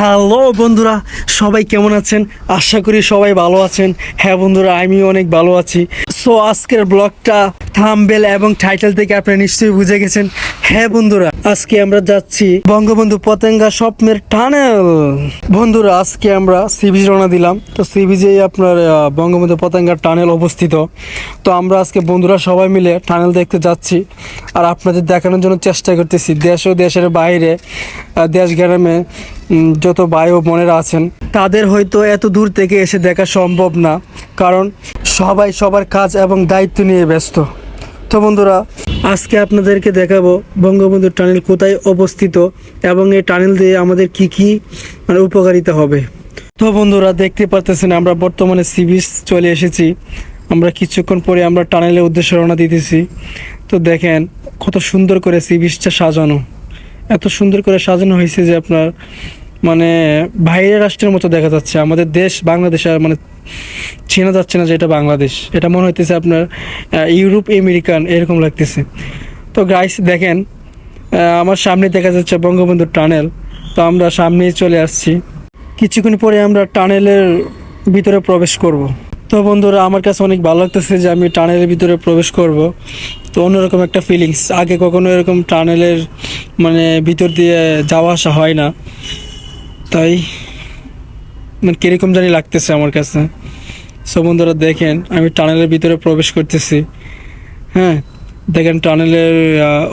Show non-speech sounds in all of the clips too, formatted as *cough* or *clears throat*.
Hello বন্ধুরা, সবাই কেমন আছেন? আশা করি সবাই ভালো আছেন। হ্যাঁ বন্ধুরা আমি অনেক ভালো আছি। সো আজকের ব্লগটা থামবেল এবং টাইটেল থেকে আপনারা নিশ্চয়ই বুঝে গেছেন। হ্যাঁ বন্ধুরা, আজকে আমরা যাচ্ছি বঙ্গবন্ধু পতেঙ্গা স্বপ্নের টানেল। বন্ধুরা, আজকে আমরা সিবিজ রওনা দিলাম। তো সিবিজেই আপনার বঙ্গবন্ধু পতেঙ্গার টানেল অবস্থিত। তো আমরা আজকে বন্ধুরা সবাই মিলে টানেল দেখতে যাচ্ছি। আর আপনাদের দেখানোর জন্য চেষ্টা করতেছি, দেশ ও দেশের বাইরে দেশ গ্রামে যত ভাই ও বোনেরা আছেন। তাদের হয়তো এত দূর থেকে এসে দেখা সম্ভব না। কারণ সবাই সবার কাজ এবং দায়িত্ব নিয়ে ব্যস্ত। তো বন্ধুরা, আজকে আপনাদেরকে দেখাবো বঙ্গবন্ধু টানেল কোথায় অবস্থিত এবং এই টানেল দিয়ে আমাদের কি কি মানে উপকারিতা হবে। তো বন্ধুরা, দেখতে পারতেছেন আমরা বর্তমানে সি বিচ চলে এসেছি। আমরা কিছুক্ষণ পরে আমরা টানেলের উদ্দেশ্যে রওনা দিতেছি। তো দেখেন, কত সুন্দর করে সি বিচটা সাজানো। এত সুন্দর করে সাজানো হয়েছে যে আপনার মানে বাইরের রাষ্ট্রের মতো দেখা যাচ্ছে। আমাদের দেশ, বাংলাদেশ আর মানে চেনা যাচ্ছে না যে এটা বাংলাদেশ। এটা মনে হইতেছে আপনার ইউরোপ, আমেরিকান, এরকম লাগতেছে। তো গাইস দেখেন আমার সামনে দেখা যাচ্ছে বঙ্গবন্ধু টানেল তো আমরা সামনেই চলে আসছি। কিছুক্ষণ পরে আমরা টানেলের ভিতরে প্রবেশ করব। তো বন্ধুরা, আমার কাছে অনেক ভালো লাগতেছে যে আমি টানেলের ভিতরে প্রবেশ করব। তো অন্যরকম একটা ফিলিংস আগে কখনো এরকম টানেলের মানে ভিতর দিয়ে যাওয়া আসা হয় না। তাই মানে কীরকম জানি লাগতেছে আমার কাছে। সো বন্ধুরা দেখেন, আমি টানেলের ভিতরে প্রবেশ করতেছি। হ্যাঁ দেখেন টানেলের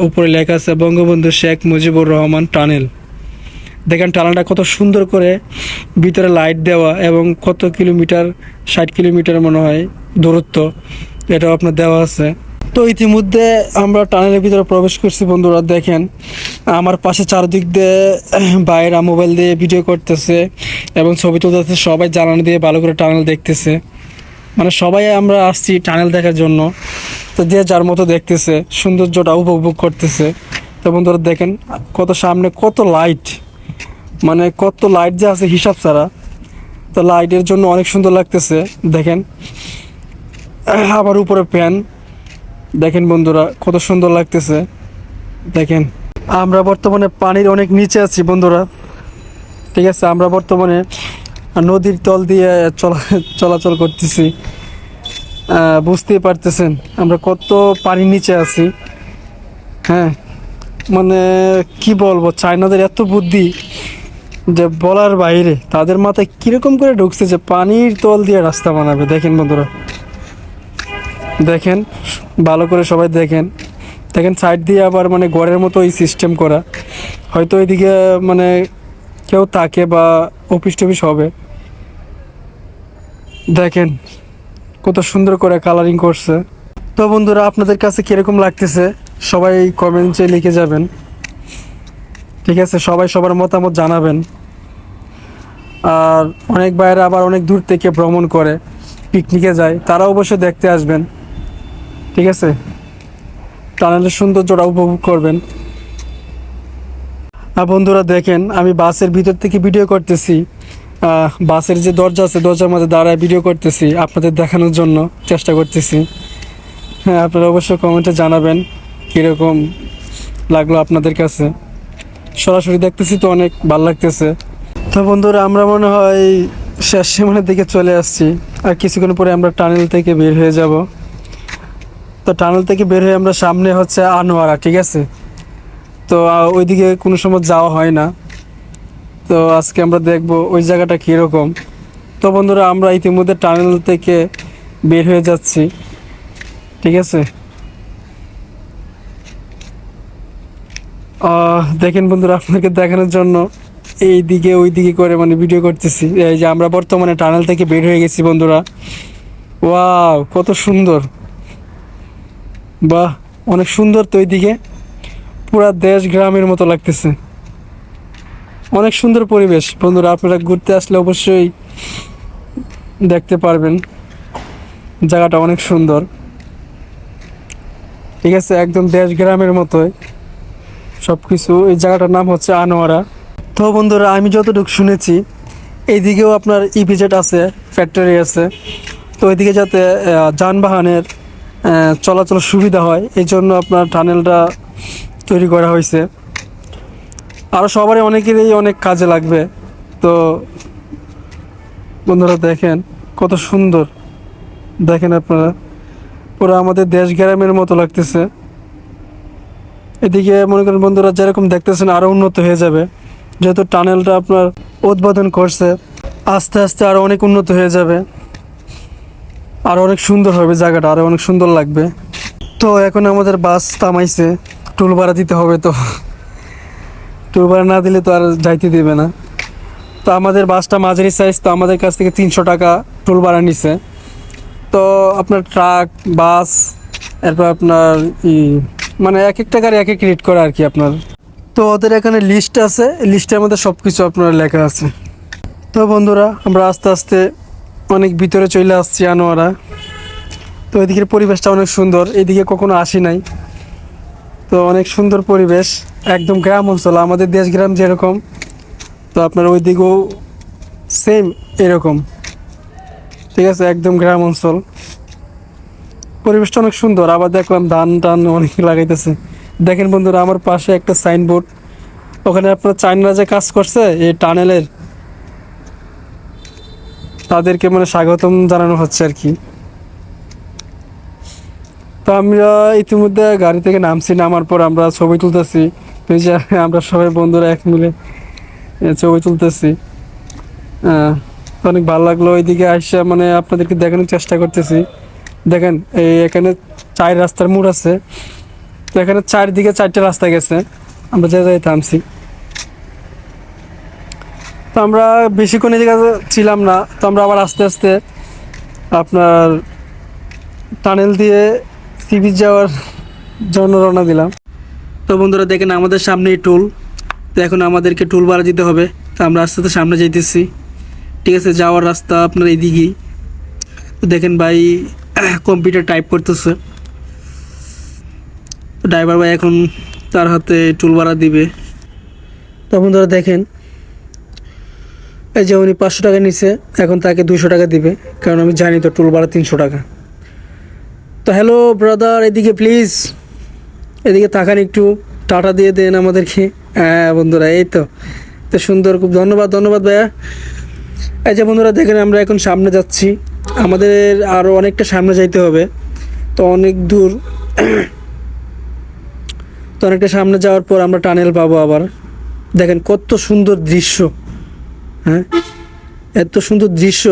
উপরে লেখা আছে, বঙ্গবন্ধু শেখ মুজিবুর রহমান টানেল। দেখেন টানেলটা কত সুন্দর করে ভিতরে লাইট দেওয়া এবং কত কিলোমিটার, ষাট কিলোমিটার মনে হয় দূরত্ব, এটাও আপনার দেওয়া আছে। তো ইতিমধ্যে আমরা টানেলের ভিতরে প্রবেশ করছি বন্ধুরা, দেখেন। আমার পাশে চারদিক দিয়ে বাইরা মোবাইল দিয়ে ভিডিও করতেছে এবং ছবি তুলতেছে, সবাই জ্বালানি দিয়ে ভালো করে টানেল দেখতেছে। মানে সবাই আমরা আসছি টানেল দেখার জন্য। তো যে যার মতো দেখতেছে, সৌন্দর্যটা উপভোগ করতেছে। তো বন্ধুরা দেখেন, কত সামনে কত লাইট মানে কত লাইট যে আছে হিসাব ছাড়া। তো লাইটের জন্য অনেক সুন্দর লাগতেছে। দেখেন আবার উপরে ফ্যান দেখেন বন্ধুরা, কত সুন্দর লাগতেছে। দেখেন। আমরা বর্তমানে পানির অনেক নিচে আছি, বন্ধুরা। ঠিক আছে, আমরা বর্তমানে নদীর তল দিয়ে চলা, চলাচল করতেছি। বুঝতেই পারতেছেন আমরা কত পানির নিচে আছি। হ্যাঁ মানে কি বলব, চায়নাদের এত বুদ্ধি যে বলার বাইরে তাদের মাথায় কীরকম করে ঢুকছে যে পানির তল দিয়ে রাস্তা বানাবে। দেখেন বন্ধুরা, দেখেন, ভালো করে সবাই দেখেন। দেখেন সাইড দিয়ে আবার মানে গড়ের মতো এই সিস্টেম করা। হয়তো এদিকে মানে কেউ তাকে বা অফিস টফিস হবে। দেখেন কত সুন্দর করে কালারিং করছে। তো বন্ধুরা, আপনাদের কাছে কীরকম লাগতেছে? সবাই কমেন্টে লিখে যাবেন। ঠিক আছে, সবাই সবার মতামত জানাবেন। আর অনেক বাইরে আবার অনেক দূর থেকে ভ্রমণ করে পিকনিকে যায়, তারা অবশ্যই দেখতে আসবেন। ঠিক আছে? টানেলের সৌন্দর্যটা উপভোগ করবেন। আর বন্ধুরা দেখেন, আমি বাসের ভিতর থেকে ভিডিও করতেছি। বাসের যে দরজা আছে, দরজার মধ্যে দাঁড়ায় ভিডিও করতেছি, আপনাদের দেখানোর জন্য চেষ্টা করতেছি। হ্যাঁ আপনারা অবশ্যই কমেন্টে জানাবেন কীরকম লাগল আপনাদের কাছে। সরাসরি দেখতেছি তো অনেক ভালো লাগতেছে। তো বন্ধুরা, আমরা মনে হয় শেষ সীমানের দিকে চলে আসছি। আর কিছুক্ষণ পরে আমরা টানেল থেকে বের হয়ে যাব। তো টানেল থেকে বের হয়ে আমরা সামনে হচ্ছে আনোয়ারা, ঠিক আছে? তো ওইদিকে কোনো সময় যাওয়া হয় না। তো আজকে আমরা দেখব ওই জায়গাটা কীরকম। তো বন্ধুরা, আমরা ইতিমধ্যে টানেল থেকে বের হয়ে যাচ্ছি, ঠিক আছে? দেখেন বন্ধুরা, আপনাকে দেখানোর জন্য এই দিকে ওই দিকে করে মানে ভিডিও করতেছি। এই যে আমরা বর্তমানে টানেল থেকে বের হয়ে গেছি বন্ধুরা। ওয়াও, কত সুন্দর। বাহ অনেক সুন্দর তো ওইদিকে। পুরা দেশ গ্রামের মতো লাগতেছে। অনেক সুন্দর পরিবেশ। বন্ধুরা, আপনারা ঘুরতে আসলে অবশ্যই দেখতে পারবেন। জায়গাটা অনেক সুন্দর। ঠিক আছে, একদম দেশ গ্রামের মতোই। সব কিছু এই জায়গাটার নাম হচ্ছে আনোয়ারা। তো বন্ধুরা, আমি যতটুকু শুনেছি, এইদিকেও আপনার ইপিজেড আছে, ফ্যাক্টরি আছে। তো ওইদিকে যাতে যানবাহনের চলাচল সুবিধা হয়। এই জন্য আপনার টানেলটা তৈরি করা হয়েছে। আরও সবারই অনেকেরই অনেক কাজে লাগবে। তো বন্ধুরা দেখেন, কত সুন্দর। দেখেন আপনারা, পুরো আমাদের দেশ গ্রামের মতো লাগতেছে। এদিকে মনে করেন বন্ধুরা, যেরকম দেখতেছেন আরও উন্নত হয়ে যাবে। যেহেতু টানেলটা আপনার উদ্বোধন করছে, আস্তে আস্তে আরও অনেক উন্নত হয়ে যাবে। আর অনেক সুন্দর হবে জায়গাটা, আরও অনেক সুন্দর লাগবে। তো এখন আমাদের বাস থামাইছে, টুল ভাড়া দিতে হবে তো। টুল ভাড়া না দিলে তো আর যাইতে দেবে না। তো আমাদের বাসটা মাঝারি সাইজ তো আমাদের কাছ থেকে তিনশো টাকা টুল ভাড়া নিছে। তো আপনার ট্রাক, বাস, এরপর আপনার ই মানে এক একটা গাড়ি এক এক রেট করে আর কি আপনার। তো ওদের এখানে লিস্ট আছে লিস্টের মধ্যে সব কিছু আপনার লেখা আছে। তো বন্ধুরা, আমরা আস্তে আস্তে অনেক ভিতরে চলে আসছি আনোয়ারা। তো এদিকের পরিবেশটা অনেক সুন্দর, এদিকে কখনো আসি নাই। তো অনেক সুন্দর পরিবেশ, একদম গ্রাম অঞ্চল, আমাদের দেশ গ্রাম যেরকম, তো আপনার ওইদিকেও সেম এরকম। ঠিক আছে, একদম গ্রাম অঞ্চল। পরিবেশটা অনেক সুন্দর, আবার দেখলাম ধান টান অনেক লাগাইতেছে। দেখেন বন্ধুরা, আমার পাশে একটা সাইনবোর্ড ওখানে আপনার চাইনারা যে কাজ করছে, এই টানেলের তাদেরকে মানে স্বাগতম জানানো হচ্ছে আর কি। তো আমরা ইতিমধ্যে গাড়ি থেকে নামছি, নামার পর আমরা ছবি তুলতেছি। আমরা সবাই বন্ধুরা এক মিলে ছবি তুলতেছি। অনেক ভালো লাগল ওইদিকে আইসা মানে আপনাদেরকে দেখানোর চেষ্টা করতেছি। দেখেন, এই এখানে চার রাস্তার মোড় আছে। তো এখানে চারদিকে চারটে রাস্তা গেছে। আমরা যে জায়গায় থামছি। তো আমরা বেশিক্ষণ জায়গায় ছিলাম না, তো আমরা আবার আস্তে আস্তে আপনার টানেল দিয়ে সি বিচ যাওয়ার জন্য রওনা দিলাম। তো বন্ধুরা দেখেন আমাদের সামনে টুল তো এখন আমাদেরকে টুল ভাড়া দিতে হবে, তো আমরা আস্তে আস্তে সামনে যেতেছি ঠিক আছে, যাওয়ার রাস্তা আপনার এদিকেই তো দেখেন ভাই *clears throat* কম্পিউটার টাইপ করতেছে। ড্রাইভার ভাই এখন তার হাতে টুল ভাড়া দিবে। তো বন্ধুরা দেখেন এই যে উনি পাঁচশো টাকা নিছে, এখন তাকে দুশো টাকা দিবে, কারণ আমি জানি তো টুল ভাড়া তিনশো টাকা। তো হ্যালো ব্রাদার এদিকে প্লিজ এদিকে তাকান একটু, টাটা দিয়ে দেন আমাদেরকে। হ্যাঁ বন্ধুরা, এই তো। তো সুন্দর, খুব ধন্যবাদ ধন্যবাদ ভাইয়া। এই যে বন্ধুরা, দেখেন আমরা এখন সামনে যাচ্ছি। আমাদের আরও অনেকটা সামনে যাইতে হবে। তো অনেক দূর। তো অনেকটা সামনে যাওয়ার পর আমরা টানেল পাবো আবার। দেখেন কত সুন্দর দৃশ্য। হ্যাঁ? এত সুন্দর দৃশ্য,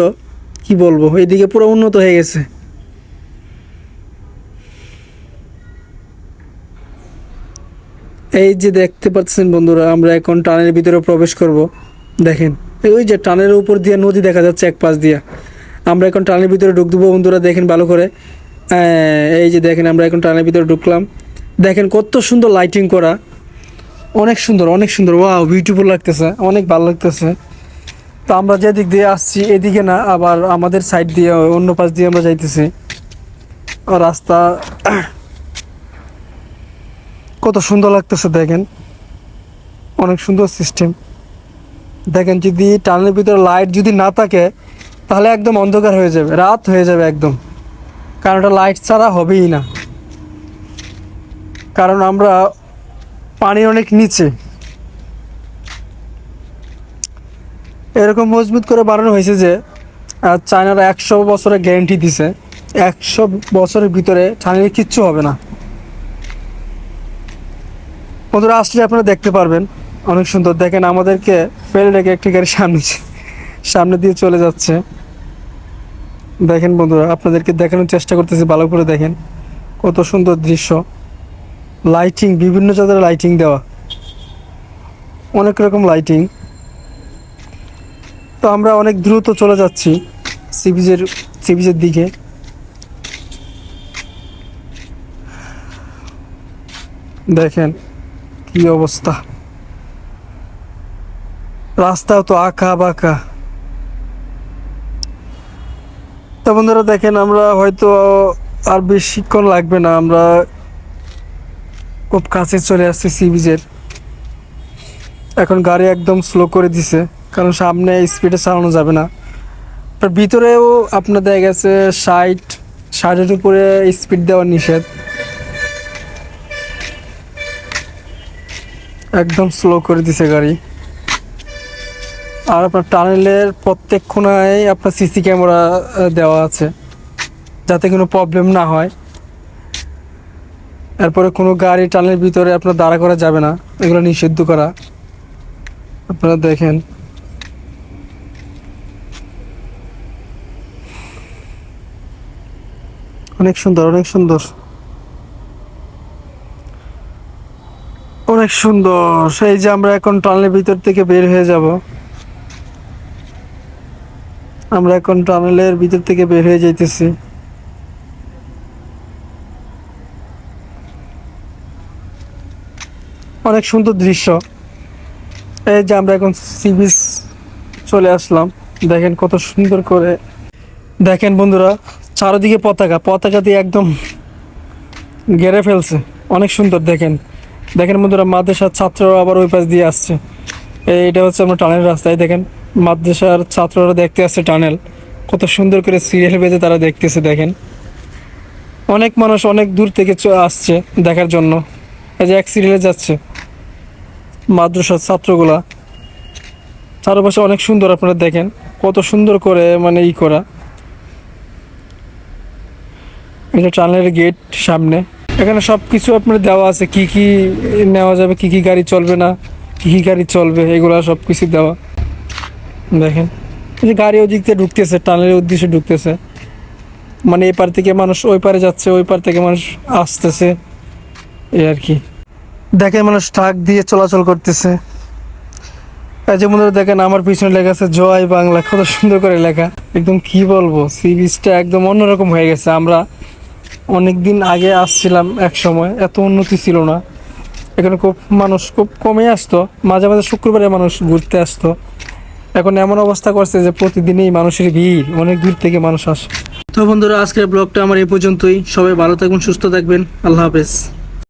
কি বলব? এদিকে পুরো উন্নত হয়ে গেছে। এই যে দেখতে পাচ্ছেন বন্ধুরা, আমরা এখন টানের ভিতরে প্রবেশ করব। দেখেন ওই যে টানের উপর দিয়ে নদী দেখা যাচ্ছে এক পাশ দিয়ে। আমরা এখন টানের ভিতরে ঢুক দেবো বন্ধুরা, দেখেন ভালো করে। এই যে দেখেন, আমরা এখন টানের ভিতরে ঢুকলাম। দেখেন কত সুন্দর লাইটিং করা। অনেক সুন্দর অনেক সুন্দর। ওয়াও বিউটিফুল লাগতেছে, অনেক ভালো লাগতেছে। তো আমরা যেদিক দিয়ে আসছি, এদিকে না, আবার আমাদের সাইড দিয়ে, অন্য পাশ দিয়ে আমরা যাইতেছি। রাস্তা *clears throat* কত সুন্দর লাগতেছে, দেখেন। অনেক সুন্দর সিস্টেম দেখেন, যদি টানেলের ভিতরে লাইট যদি না থাকে, তাহলে একদম অন্ধকার হয়ে যাবে, রাত হয়ে যাবে একদম। কারণ ওটা লাইট ছাড়া হবেই না। কারণ আমরা পানি অনেক নিচে। এরকম মজবুত করে বানানো হয়েছে যে চায়নারা একশো বছরের গ্যারেন্টি দিছে। একশো বছরের ভিতরে টানেলে কিচ্ছু হবে না। বন্ধুরা, আসলে আপনারা দেখতে পারবেন, অনেক সুন্দর। দেখেন, আমাদেরকে ফেলে রেখে একটি গাড়ি সামনে সামনে দিয়ে চলে যাচ্ছে। দেখেন বন্ধুরা, আপনাদেরকে দেখানোর চেষ্টা করতেছি, ভালো করে দেখেন। কত সুন্দর দৃশ্য। লাইটিং বিভিন্ন জায়গায় লাইটিং দেওয়া। অনেক রকম লাইটিং তো আমরা অনেক দ্রুত চলে যাচ্ছি সি বিচের সি বিচের দিকে। দেখেন কি অবস্থা। রাস্তাও তো আঁকা বাঁকা। তো বন্ধুরা দেখেন আমরা হয়তো আর বেশিক্ষণ লাগবে না, আমরা খুব কাছে চলে আসছি সি বিচের এখন গাড়ি একদম স্লো করে দিছে। কারণ সামনে স্পিডে চালানো যাবে না। ভিতরেও আপনার দেখা গেছে ষাট, ষাটের উপরে স্পিড দেওয়ার নিষেধ। একদম স্লো করে দিছে গাড়ি। আর আপনার টানেলের প্রত্যেক কোনায় আপনার সিসি ক্যামেরা দেওয়া আছে। যাতে কোনো প্রবলেম না হয়। এরপরে কোনো গাড়ি টানেলের ভিতরে আপনার দাঁড়া করা যাবে না। এগুলো নিষিদ্ধ করা। আপনারা দেখেন। অনেক সুন্দর অনেক সুন্দর। অনেক সুন্দর। সেই যে আমরা এখন টানেলের ভিতর থেকে বের হয়ে যাব। আমরা এখন টানেলের ভিতর থেকে বের হয়ে যাইতেছি। অনেক সুন্দর দৃশ্য। এই যে আমরা এখন সি বিচ চলে আসলাম। দেখেন কত সুন্দর করে। দেখেন বন্ধুরা চারিদিকে পতাকা পতাকা দিয়ে একদম ঘেরে ফেলছে। অনেক সুন্দর, দেখেন। দেখেন বন্ধুরা, মাদ্রাসার ছাত্ররা আবার ওই পাশ দিয়ে আসছে। এই এটা হচ্ছে আমরা টানেল রাস্তায় দেখেন, মাদ্রাসার ছাত্ররা দেখতে আসছে টানেল। কত সুন্দর করে সিরিয়াল বেঁধে তারা দেখতেছে, দেখেন। অনেক মানুষ অনেক দূর থেকে আসছে দেখার জন্য। এই যে এক সিরিয়ালে যাচ্ছে মাদ্রাসার ছাত্রগুলা। চারপাশে অনেক সুন্দর, আপনারা দেখেন। কত সুন্দর করে মানে ই করা। এটা টানেলের গেট সামনে। এখানে সব কিছু আপনার দেওয়া আছে, কি কি নেওয়া যাবে, কি কি গাড়ি চলবে না, কি কি গাড়ি চলবে, এগুলো সব কিছু দেওয়া। দেখেন যে গাড়ি ওই দিক থেকে ঢুকতেছে, টানেলের উদ্দেশ্যে ঢুকতেছে। মানে এই পার থেকে মানুষ ওই পারে যাচ্ছে, ওই পার থেকে মানুষ আসতেছে, এই আর কি। দেখেন মানুষ ট্রাক দিয়ে চলাচল করতেছে। এই যে বন্ধুরা দেখেন, আমার পিছনে লেখা আছে, জয় বাংলা কত সুন্দর করে লেখা। একদম কি বলব সি বিচটা একদম অন্যরকম হয়ে গেছে। আমরা অনেক দিন আগে আসছিলাম এক সময় এত উন্নতি ছিল না। এখানে খুব মানুষ খুব কমে আসতো, মাঝে মাঝে শুক্রবারে মানুষ ঘুরতে আসতো। এখন এমন অবস্থা করছে যে প্রতিদিনই মানুষের ভিড়, অনেক দূর থেকে মানুষ আসে। তো বন্ধুরা, আজকের ব্লগটা আমার এই পর্যন্তই। সবাই ভালো থাকবেন সুস্থ থাকবেন। আল্লাহ হাফেজ।